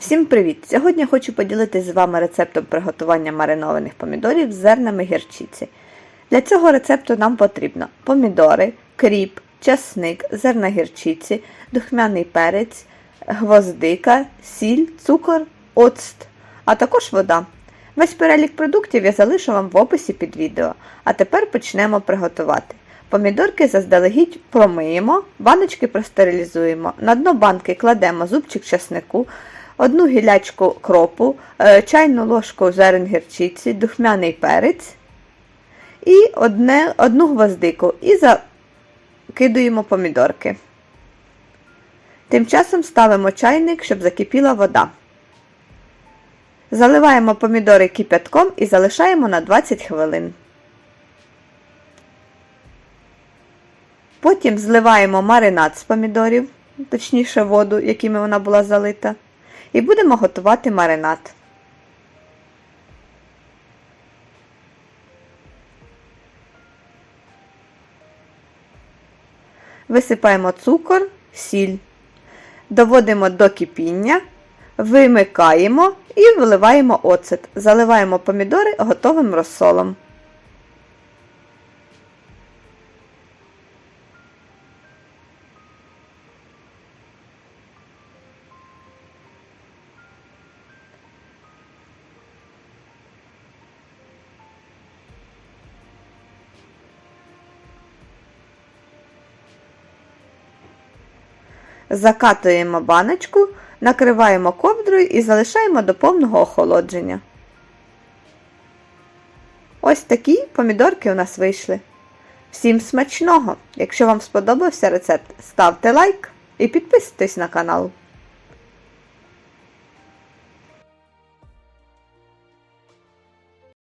Всім привіт! Сьогодні хочу поділитися з вами рецептом приготування маринованих помідорів з зернами гірчиці. Для цього рецепту нам потрібно помідори, кріп, часник, зерна гірчиці, духмяний перець, гвоздика, сіль, цукор, оцт, а також вода. Весь перелік продуктів я залишу вам в описі під відео. А тепер почнемо приготувати. Помідорки заздалегідь промиємо, баночки простерилізуємо. На дно банки кладемо зубчик часнику, одну гілячку кропу, е, чайну ложку зерен гірчиці, духмяний перець і одне, одну гвоздику. І закидуємо помідорки. Тим часом ставимо чайник, щоб закипіла вода. Заливаємо помідори кипятком і залишаємо на 20 хвилин. Потім зливаємо маринад з помідорів, точніше воду, якими вона була залита, і будемо готувати маринад. Висипаємо цукор, сіль, доводимо до кипіння, вимикаємо і виливаємо оцет. Заливаємо помідори готовим розсолом. Закатуємо баночку, накриваємо ковдрою і залишаємо до повного охолодження. Ось такі помідорки у нас вийшли. Всім смачного! Якщо вам сподобався рецепт, ставте лайк і підписуйтесь на канал.